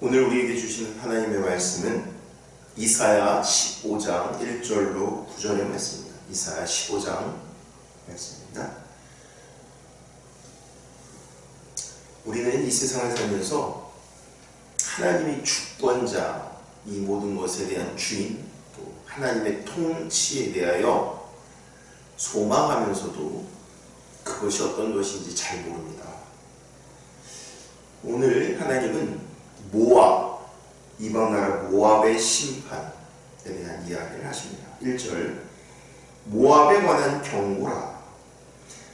오늘 우리에게 주시는 하나님의 말씀은 이사야 15장 1절로 9절의 말씀입니다. 이사야 15장 말씀입니다. 우리는 이 세상을 살면서 하나님이 주권자, 이 모든 것에 대한 주인, 또 하나님의 통치에 대하여 소망하면서도 그것이 어떤 것인지 잘 모릅니다. 오늘 하나님은 모압, 이방 나라 모압의 심판에 대한 이야기를 하십니다. 1절 모압에 관한 경고라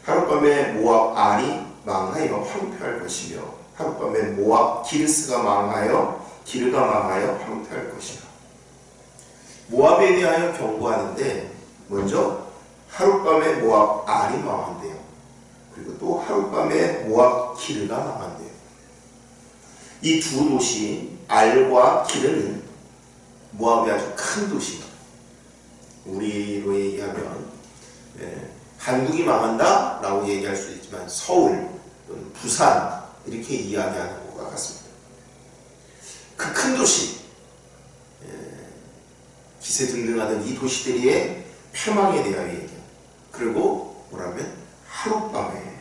하룻밤에 모압 알이 망하여 황폐할 것이며 하룻밤에 모압 기르스가 망하여 기르가 망하여 황폐할 것이며 모압에 대하여 경고하는데 먼저 하룻밤에 모압 알이 망한대요. 그리고 또 하룻밤에 모압 기르가 망한대요. 이 두 도시 알과 기르는 모압의 아주 큰 도시. 우리로 얘기하면 예, 한국이 망한다 라고 얘기할 수 있지만 서울 또는 부산 이렇게 이야기하는 것과 같습니다. 그 큰 도시 예, 기세 등등하던 이 도시들의 폐망에 대하여 얘기합니다. 그리고 뭐라면 하룻밤에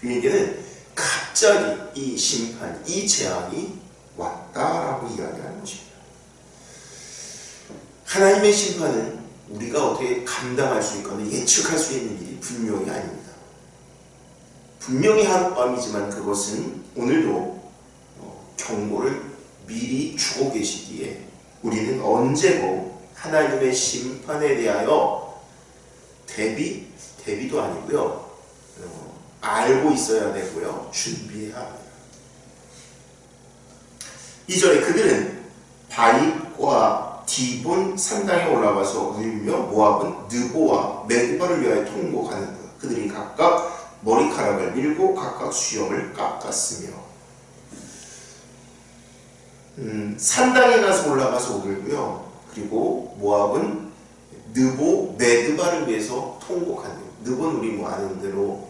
그 얘기는 갑자기 이 심판, 이 재앙이 왔다라고 이야기하는 것입니다. 하나님의 심판은 우리가 어떻게 감당할 수 있거나 예측할 수 있는 일이 분명히 아닙니다. 분명히 하룻밤이지만 그것은 오늘도 어, 경고를 미리 주고 계시기에 우리는 언제고 하나님의 심판에 대하여 대비, 대비도 아니고요. 어, 알고 있어야 되고요. 준비해야 합니다. 이절에 그들은 바익과 디본 산당에 올라가서 울며 모압은 느보와 메드바를 위하여 통곡하는다. 그들이 각각 머리카락을 밀고 각각 수염을 깎았으며 음, 산당에 가서 올라가서 울고요. 그리고 모압은 느보 메드바를 위해서 통곡한대요. 느보는 우리 뭐 아는 대로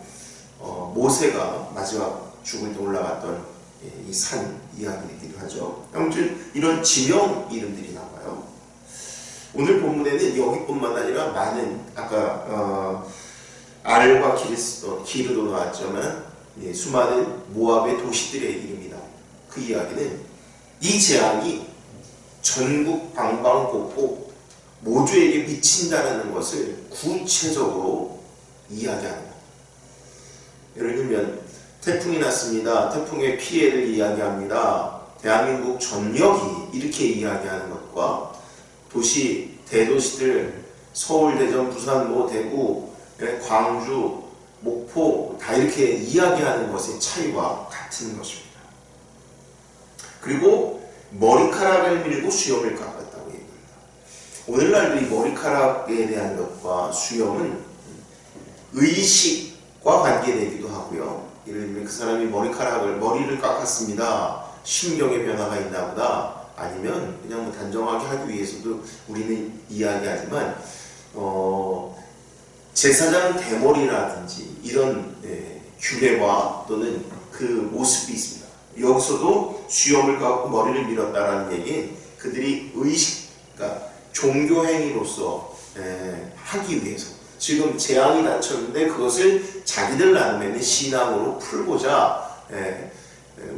어, 모세가 마지막 죽을 때 올라갔던 예, 이 산 이야기이기도 하죠. 아무튼 이런 지명 이름들이 나와요. 오늘 본문에는 여기뿐만 아니라 많은 아까 어, 알과 기르스도 기르도 나왔지만 예, 수많은 모압의 도시들의 이름이다. 그 이야기는 이 재앙이 전국 방방곡곡 모두에게 미친다는 것을 구체적으로 이야기합니다. 예를 들면 태풍이 났습니다. 태풍의 피해를 이야기합니다. 대한민국 전역이 이렇게 이야기하는 것과 도시 대도시들 서울, 대전, 부산, 뭐 대구, 광주, 목포 다 이렇게 이야기하는 것의 차이와 같은 것입니다. 그리고 머리카락을 밀고 수염을 깎았다고 얘기합니다. 오늘날도 이 머리카락에 대한 것과 수염은 의식과 관계되기도 하고요. 예를 들면 그 사람이 머리카락을 머리를 깎았습니다. 신경의 변화가 있나 보다. 아니면 그냥 뭐 단정하게 하기 위해서도 우리는 이야기하지만 어, 제사장 대머리라든지 이런 예, 규례와 또는 그 모습이 있습니다. 여기서도 수염을 깎고 머리를 밀었다라는 얘기 그들이 의식, 그러니까 종교 행위로서 예, 하기 위해서 지금 재앙이 닥쳤는데 그것을 자기들 나름의 신앙으로 풀고자 예,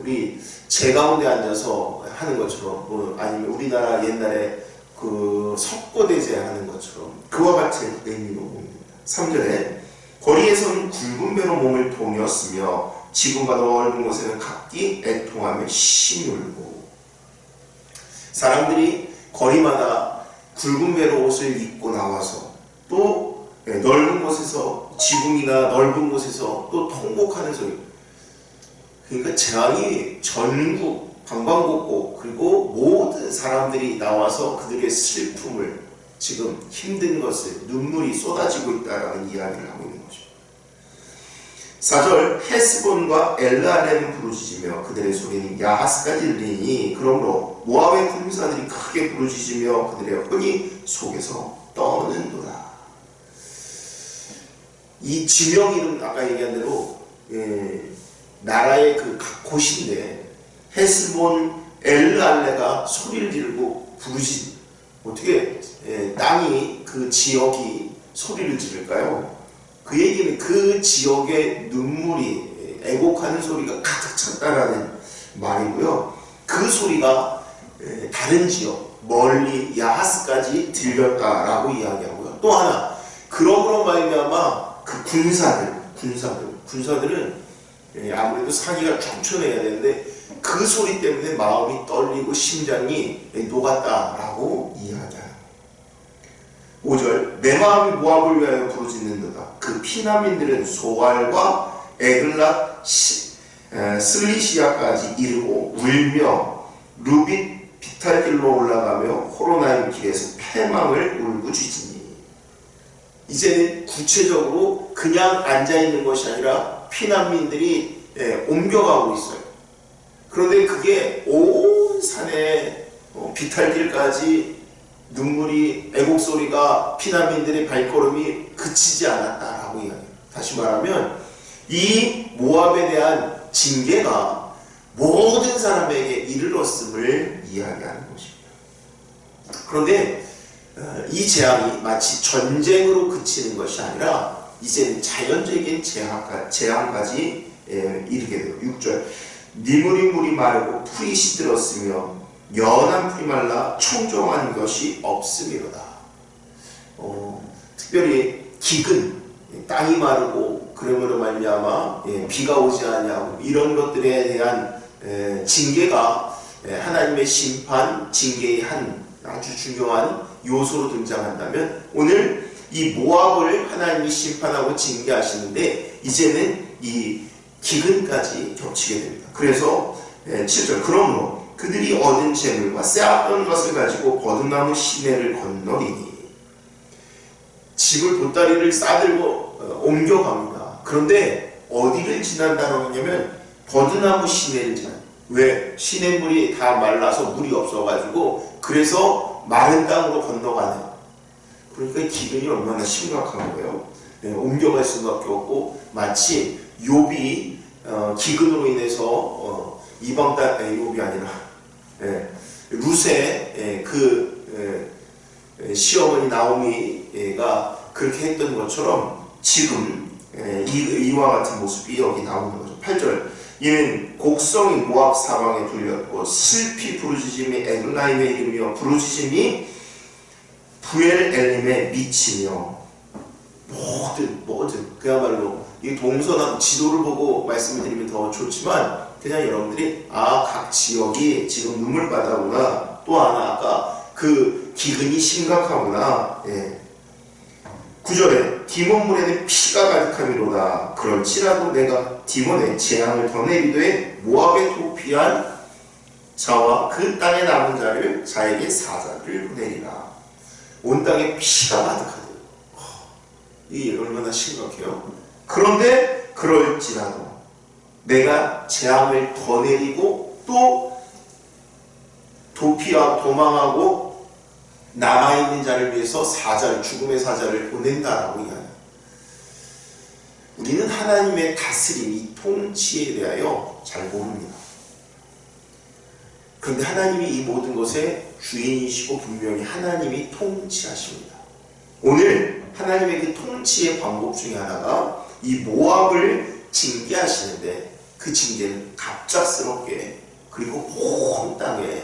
우리 제 가운데 앉아서 하는 것처럼 뭐 아니면 우리나라 옛날에 그 석고대제 하는 것처럼 그와 같은 의미로 봅니다. 3절에 거리에서는 굵은 배로 몸을 동였으며 지붕과 넓은 곳에는 각기 애통하며 심히 울고 사람들이 거리마다 굵은 배로 옷을 입고 나와서 또 넓은 곳에서 지붕이나 넓은 곳에서 또 통곡하는 소리 그러니까 재앙이 전국 방방곡곡 그리고 모든 사람들이 나와서 그들의 슬픔을 지금 힘든 것을 눈물이 쏟아지고 있다라는 이야기를 하고 있는 거죠. 4절 헤스본과 엘라렘 부르짖으며 그들의 소리는 야하스까지 들리니 그러므로 모압의 군사들이 크게 부르짖으며 그들의 혼이 속에서 떠는도다. 이 지명 이름 아까 얘기한 대로 예, 나라의 그 각 곳인데 헤스본 엘알레가 소리를 지르고 부르짖 어떻게 예, 땅이 그 지역이 소리를 지를까요? 그 얘기는 그 지역의 눈물이 애곡하는 소리가 가득 찼다라는 말이고요. 그 소리가 에, 다른 지역 멀리 야하스까지 들렸다라고 이야기하고요. 또 하나 그러므로 말미암아 그 군사들 군사들 군사들은 예, 아무래도 사기가 촘촘해야 되는데 그 소리 때문에 마음이 떨리고 심장이 녹았다라고 이야기합니다. 5절 내 마음이 모압을 위하여 부르짖는도다. 그 피난민들은 소알과 에글랏 시- 에, 슬리시아까지 이르고 울며 루빗 비탈길로 올라가며 호로나임 길에서 패망을 울부짖으니 이제는 구체적으로 그냥 앉아 있는 것이 아니라 피난민들이 예, 옮겨가고 있어요. 그런데 그게 온 산에 어, 비탈길까지 눈물이 애곡 소리가 피난민들의 발걸음이 그치지 않았다라고 이야기해요. 다시 말하면 이 모압에 대한 징계가 모든 사람에게 이르렀음을 이야기하는 것입니다. 그런데 어, 이 재앙이 마치 전쟁으로 그치는 것이 아니라 이제는 자연적인 재앙까- 재앙까지 예, 이르게 돼요. 6절 니물이 물이 마르고 풀이 시들었으며 연한 풀이 말라 청정한 것이 없음이로다. 어, 특별히 기근, 땅이 마르고 그러므로 말미암아 예, 비가 오지 않냐고 이런 것들에 대한 에, 징계가 에, 하나님의 심판, 징계의 한 아주 중요한 요소로 등장한다면 오늘 이 모압을 하나님이 심판하고 징계하시는데 이제는 이 기근까지 겹치게 됩니다. 그래서 예, 7절 그러므로 그들이 얻은 재물과 쌓았던 것을 가지고 버드나무 시내를 건너리니 집을 보따리를 싸들고 어, 옮겨갑니다. 그런데 어디를 지난다고 하냐면 버드나무 시내를 지나. 왜? 시냇물이 다 말라서 물이 없어가지고 그래서 마른 땅으로 건너가는. 그러니까 기근이 얼마나 거예요. 예, 옮겨갈 수밖에 없고 마치 욥이 어, 기근으로 인해서 어, 이방 땅 에, 욥이 아니라 예, 루세 예, 그 예, 예, 시어머니 나오미가 그렇게 했던 것처럼 지금 예, 이, 이와 같은 모습이 여기 나오는 거죠. 8절 이는 곡성이 모압 사방에 둘렸고 슬피 부르짖음이 에글라임에 이르며 부르짖음이 부엘 엘림에 미치며 모든 모든 그야말로 이 동서남 지도를 보고 말씀을 드리면 더 좋지만 그냥 여러분들이 아 각 지역이 지금 눈물바다구나 또 하나 아까 그 기근이 심각하구나 예. 9절에 디몬물에는 피가 가득함이로다. 그럴지라도 내가 디몬의 재앙을 더 내리되 모압에 도피한 자와 그 땅에 남은 자를 자에게 사자를 보내리라. 온 땅에 피가 가득하다 이 얼마나 심각해요. 그런데 그럴지라도 내가 재앙을 더 내리고 또 도피하고 도망하고 남아있는 자를 위해서 사자를 죽음의 사자를 보낸다라고 이야기해요. 우리는 하나님의 다스림, 이 통치에 대하여 잘 모릅니다. 그런데 하나님이 이 모든 것의 주인이시고 분명히 하나님이 통치하십니다. 오늘 하나님의 그 통치의 방법 중에 하나가 이 모압을 징계하시는데 그 징계는 갑작스럽게 그리고 온 땅에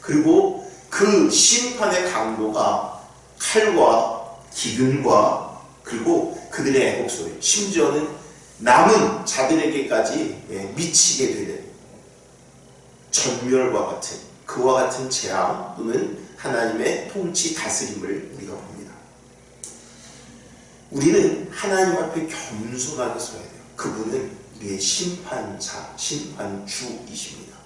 그리고 그 심판의 강도가 칼과 기근과 그리고 그들의 애곡 소리 심지어는 남은 자들에게까지 예, 미치게 되는 전멸과 같은 그와 같은 재앙 또는 하나님의 통치 다스림을 우리가 봅니다. 우리는 하나님 앞에 겸손하게 서야 돼요. 그분은 우리의 심판자, 심판주이십니다.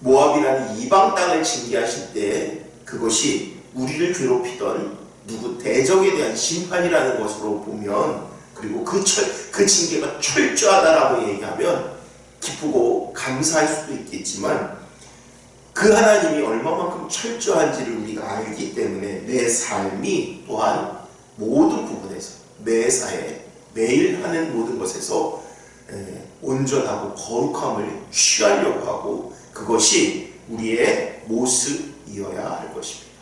모압이라는 이방 땅을 징계하실 때 그것이 우리를 괴롭히던 누구 대적에 대한 심판이라는 것으로 보면 그리고 그, 철, 그 징계가 철저하다라고 얘기하면 기쁘고 감사할 수도 있겠지만 그 하나님이 얼마만큼 철저한지를 우리가 알기 때문에 내 삶이 또한 모든 부분에서 매사에 매일 하는 모든 것에서 에, 온전하고 거룩함을 취하려고 하고 그것이 우리의 모습이어야 할 것입니다.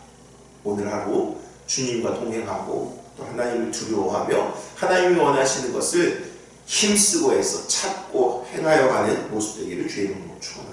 오늘 하루 주님과 동행하고 또 하나님을 두려워하며 하나님이 원하시는 것을 힘쓰고 해서 찾고 행하여 가는 모습 되기를 주의 이름으로 축원합니다.